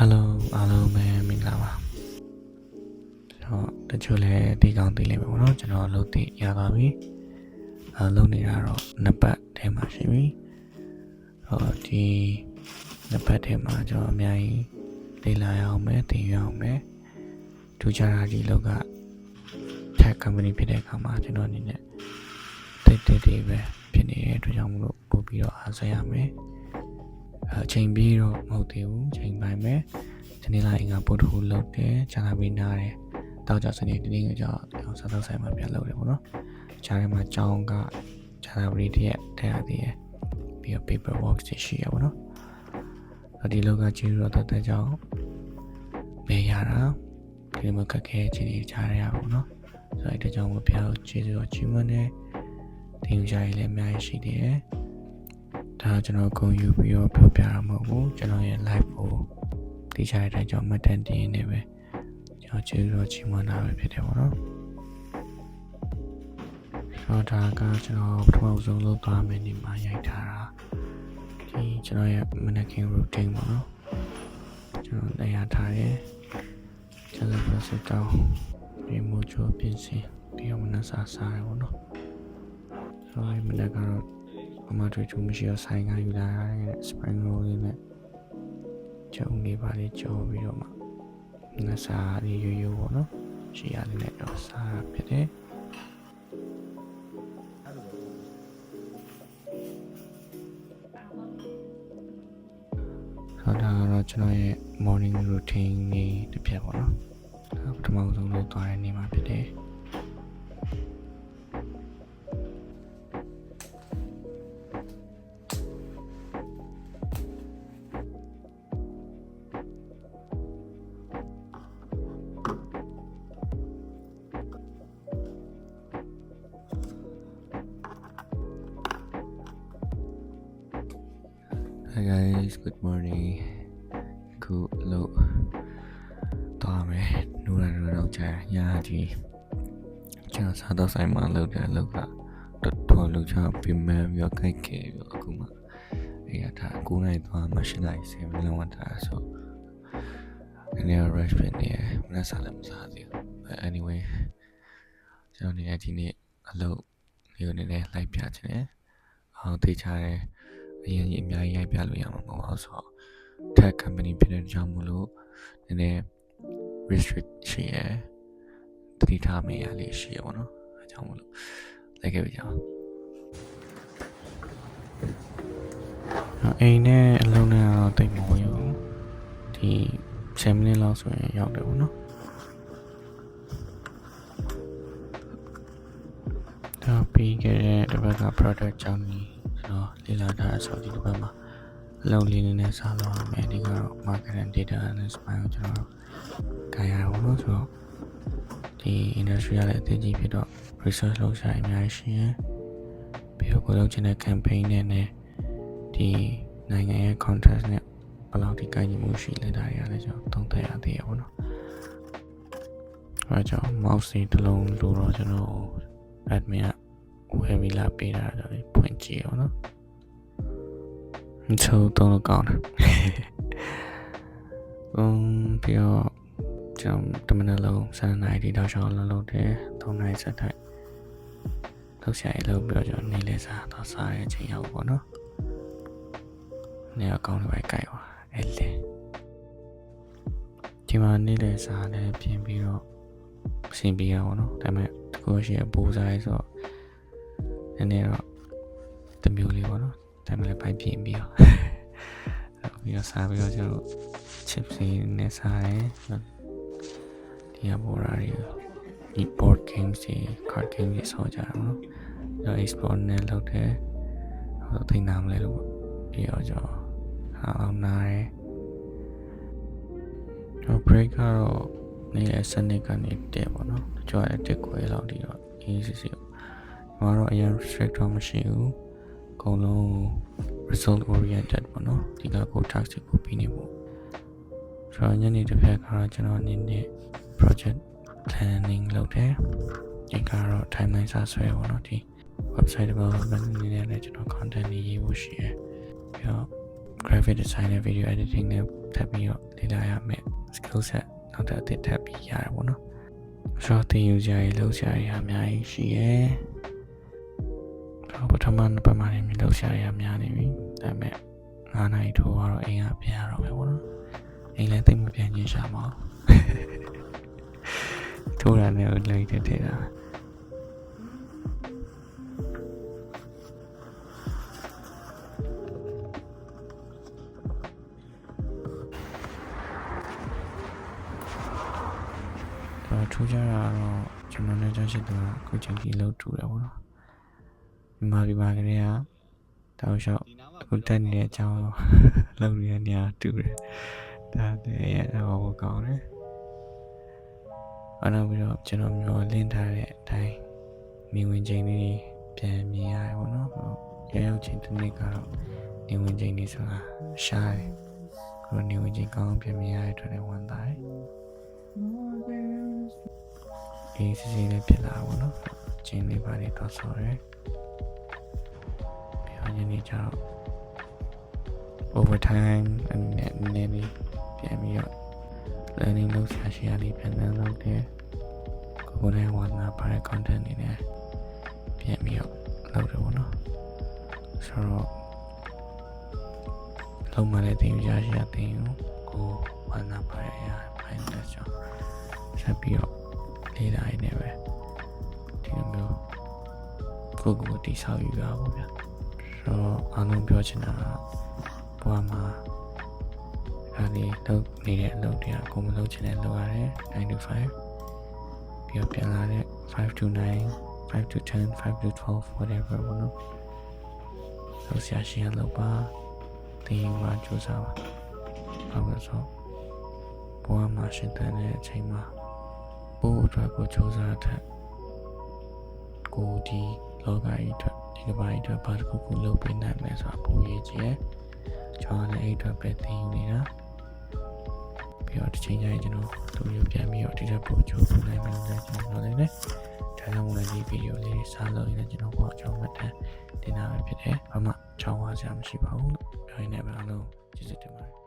Hello အားလုံးပဲမင်္ဂလာပါကျွန်တော်တချို့လည်းဒီကောင်းသိလိမ့်မယ်ပေါ့နော်ကျွန်တော်လုပ်သိရပါပြီအဲလုပ်နေတာတော့နှစ်ပတ်ထဲမှာရှိပြီဟောဒီနှစ်ပတ်ထဲမှာကျွန်တော်အများကြီးလေ့လာရအောင်ပဲသင်ရအောင်ပဲထူးခြားတာဒီလောက်က tech company ဖြစ်တဲ့အခါမှာကျွန်တော်အနေနဲ့တိတ်တိတ်တွေပဲဖြစ်နေတဲ့အတွက်ကြောင့်မလို့ပို့ပြီးတော့အားဆက်ရမယ် အချိန်ပြီးတော့မဟုတ်သေးဘူးချိန်ပိုင်းပဲဒီနေ့လိုက်ငါပို့ထုတ်လုပ်တယ်ဂျာနာဘီနာတယ်တောက်ကြစနေဒီနေ့ကကြောင့်စားတော့ဆိုင်မှာပြန်လုပ်တယ်ပေါ့နော်ဂျာထဲမှာကြောင်းကဂျာနာဘီတရက်ထည့်ရသေးတယ်ပြီးတော့ paper work တွေရှိရပေါ့နော်အဲ့ဒီလောက်ကကျေးဇူးတော်တဲ့ကြောင့်ပဲရတာဒီမှာခက်ခဲခြင်းတွေကြားရရပါပေါ့နော်ဆိုတော့အဲ့ဒါကြောင့်မပြောကျေးဇူးတော်ချီးမွမ်းတယ်တင်ကြရည်လည်းအများကြီးရှိသေးတယ် ဒါကျွန်တော်ဂုဏ်ယူပြီးတော့ပြောပြတာမဟုတ်ဘူးကျွန်တော်ရဲ့ live ကိုတိကျတဲ့အတိုင်းကျွန်တော်မှတ်တမ်းတင်နေပဲကျွန်တော်ကျေးဇူးတော်ချီးမွမ်းတာပဲဖြစ်တယ်ပေါ့နော်ဆိုတော့ဒါကကျွန်တော်ပထမဆုံးလုပ်သွားမယ်နေမှာရိုက်ထားတာဒီကျွန်တော်ရဲ့ mannequin routine ပေါ့နော်ကျွန်တော်တရားထားတယ်ကျွန်တော်ပြစစ်တော့ဒီမိုချိုပြင်စင်ပြီးတော့မနက်စာစားရပေါ့နော်ဆိုတော့ဒီမနက်ကတော့အ မတွေ့ချူမရှိတော့ဆိုင်ကယူလာရတဲ့ spring roll လေးနဲ့ကျုံလေးပါလေးကြောပြီးတော့မှငါစားလေးရိုးရိုးပေါ့နော်ရှိရလေးနဲ့တော့စားရဖြစ်တယ်ဆိုတော့ဒါကတော့ကျွန်တော်ရဲ့ morning routine နေ့တစ်ပြက်ပေါ့နော်ဒါပထမဆုံးလုပ်သွားတဲ့နေ့မှာဖြစ်တယ် guys, good morning. ခုလို့တော့မယ်နူရရတော့ကြာညာကြီးကျွန်တော်စားတော့ဆိုင်မှာလုပ်တဲ့အလုပ်ကတော်တော်လုပ်ချပြင်မဲ့ပြီးတော့ခိုက်ခဲပြီးတော့အခုမှအဲ့ရတာ9နိုင်သွားမှ8နိုင်7လောက်တာဆိုအနေနဲ့ rush ဖြစ်နေတယ်မနေ့စားလည်းမစားသေးဘူး but anyway ကျွန်တော်နေရာဒီနေ့အလုပ်လေးကိုနည်းနည်းလိုက်ပြချင်တယ်အောင်သိချတယ် အရင်ကြီးအများကြီးရိုက်ပြလို့ရမှာမဟုတ်အောင်ဆိုတော့ tech company ဖြစ်တဲ့ကြောင့်မလို့နည်းနည်း restrict ရှိရယ်တတိထားမရလေးရှိရပါတော့အဲကြောင့်မလို့လိုက်ခဲ့ပြီကြောင်းအိမ်နဲ့အလုံးနဲ့တော့တိတ်မဝင်ဘူးဒီ10မိနစ်လောက်ဆိုရင်ရောက်တယ်ပေါ့နော်ဒါပြီးခဲ့တဲ့တစ်ပတ်က product ကြောင့်ဒီ ကျွန်တော်လေ့လာထားဆိုဒီတစ်ပတ်မှာအလုပ်လေးနည်းနည်းစားတော့မယ်ဒီကတော့ market and data analyst ပိုင်းကိုကျွန်တော်ခိုင်ရအောင်လို့ဆိုတော့ဒီ industry ကလည်းအသေးကြီးဖြစ်တော့ research လုပ်ရှာအများကြီးရှိရင်ပြီးတော့ကိုလုပ်ချင်တဲ့ campaign နဲ့နဲ့ဒီနိုင်ငံရဲ့ contract နဲ့ဘယ်လောက်ထိကိုင်းညီမှုရှိလဲဒါတွေကလည်းကျွန်တော်သုံးသပ်ရသေးရပါတော့အဲကြောင့် mouse တွေတစ်လုံးလိုတော့ကျွန်တော် admin က ဝယ်ပြီးလာပေးတာတော့ဖွင့်ကြည့်အောင်နော်မချိုးတော့ကောင်းတယ်အမ်ပြီးတော့ကျွန်တော်တမန်လုံး7နိုင်ဒီတော့ရှောင်းလုံးလုံးတယ်3နိုင်ဆက်ထိုက်လောက်ရှာရလို့ပြီးတော့ကျွန်တော်နေလဲစားတော့စားရချိန်ရောက်ပေါ့နော်နေအကောင်းတွေပဲကြိုက်ပါအဲ့လေဒီမှာနေလဲစားလည်းပြင်ပြီးတော့အဆင်ပြေရပါတော့ဒါပေမဲ့တကူရှိအပူစားရဲဆိုတော့ နည်းနည်းတော့တမျိုးလေးပေါ့နော်ဒါပေမဲ့လည်းပိုက်ပြင်ပြီးတော့ပြီးတော့စားပြီးတော့ကျွန်တော် chips တွေနဲ့စားတယ်ဒီကဘော်ရာတွေဒီ board games တွေ card games တွေဆောကြတာပေါ့နော်ကျွန်တော် export နဲ့လုပ်တယ်ဟိုသိနာမလဲလို့ပြီးတော့ကျွန်တော်အောင်နားတယ်ကျွန်တော် break ကတော့နေ့လယ်7နှစ်ကနေတက်ပေါ့နော်တချို့ကလည်းတက်ခွဲလောက်ဒီတော့ easy စီကျွန်တော်ကတော့အရင် strict တော့မရှိဘူးအကုန်လုံး result oriented ပေါ့နော်ဒီကကို task ကိုပြီးနေဖို့ဆိုတော့ညနေတစ်ဖက်ကတော့ကျွန်တော်အနေနဲ့ project planning လုပ်တယ်ဒီကတော့ timeline စဆွဲပေါ့နော်ဒီ website development အနေနဲ့လည်းကျွန်တော် content တွေရေးဖို့ရှိတယ်ပြီးတော့ graphic design နဲ့ video editing နဲ့ထပ်ပြီးတော့လေ့လာရမယ် skill set နောက်တစ်အသစ်ထပ်ပြီးရတယ်ပေါ့နော် short တင်ယူကြရည်လောက်ကြရည်အများကြီးရှိရယ်တော့ ပထမနှစ်ပတ်မှနေမြလောက်ကြရည်အများနေပြီဒါပေမဲ့9နိုင်ထိုးကတော့အိမ်ကပြန်ရတော့မယ်ပေါ့နော်အိမ်လည်းတိတ်မပြန်ချင်းရှာမအောင်ထိုးတာနဲ့လိုက်တဲ့ထဲတာတော့ထူးခြားတာတော့ကျွန်တော်နဲ့ကြောက်ရှိသူကအခုချိန်ကြီးလှုပ်ထူတယ်ပေါ့နော် မြန်မာပြည်မှာကလေးကတောက်လျှောက်အခုတက်နေတဲ့အကြောင်းလှုပ်နေတဲ့နေရာတူတယ်ဒါတည်းရဲ့တော့ကောင်းတယ်အဲ့တော့ပြီးတော့ကျွန်တော်မျောလင့်ထားတဲ့အတိုင်းနေဝင်ချိန်လေးတွေပြန်မြင်ရတယ်ပေါ့နော်ရရောက်ချိန်တစ်နေ့ကတော့နေဝင်ချိန်လေးဆိုတာရှားတယ်ခုနေဝင်ချိန်ကောင်းပြန်မြင်ရတဲ့အတွက်လည်းဝမ်းသာတယ်အေးစစ်စစ်လေးဖြစ်လာတာပေါ့နော်။ချင်းလေးပါလေးတော့ဆော်ရယ်။ ပြောင်းနေကြတော့ overtime အနေနဲ့လေးပြန်ပြီးတော့ learning လုပ်ဆရာရှိရလေးပြန်နှံလုပ်တယ်။ကိုယ်တိုင်ဝါနာပါတဲ့ content တွေနဲ့ပြန်ပြီးတော့လုပ်တယ်ပေါ့နော်။ဆိုတော့လုံးမလေးတင်ရရှိရတင်ကိုဝါနာပါတဲ့အရာပိုင်းနဲ့ကြောင့်ဆက်ပြီးတော့လေးတိုင်းနဲ့ပဲဒီလိုမျိုးကိုယ့်ကိုယ်တိဆောက်ယူရပါဗျာဆို တော့အားလုံးပြောချင်တာကဘဝမှာဒါလေးလုပ်နေတဲ့အလုပ်တွေကကိုယ်မလုပ်ချင်တဲ့လုပ်ရတယ်9 to 5ပြီးတော့ပြန်လာတဲ့5 to 9 5 to 10 5 to 12 whatever ဘောနော်လောက်ဆရာရှိရလောက်ပါတင်ယူပါကြိုးစားပါဟုတ်ကဲ့ဆိုဘဝမှာရှင်သန်တဲ့အချိန်မှာပို့အတွက်ကိုစူးစမ်းတဲ့ကိုဒီလောကကြီးအတွက် ဒီကမ္ဘာကြီးအတွက်ဘာတစ်ခုခုလုပ်ပေးနိုင်မယ်ဆိုတာပိုရည်ကြီးရဲ့ကျွန်တော်လည်းအဲ့အတွက်ပဲသင်ယူနေတာပြီးတော့တစ်ချိန်ကျရင်ကျွန်တော်သူမျိုးပြန်ပြီးတော့ဒီတက်ပို့ကြိုးပမ်းနိုင်မယ်လို့ကျွန်တော်လည်းဒါကြောင့်မလို့ဒီဗီဒီယိုလေးစားလို့ရင်ကျွန်တော်ပေါ့အကြောင်းမှတ်တမ်းတင်တာပဲဖြစ်တယ်ဘာမှချောင်းဝါစရာမရှိပါဘူးလို့ပြောရင်းနဲ့ပဲအားလုံးကျေးဇူးတင်ပါတယ်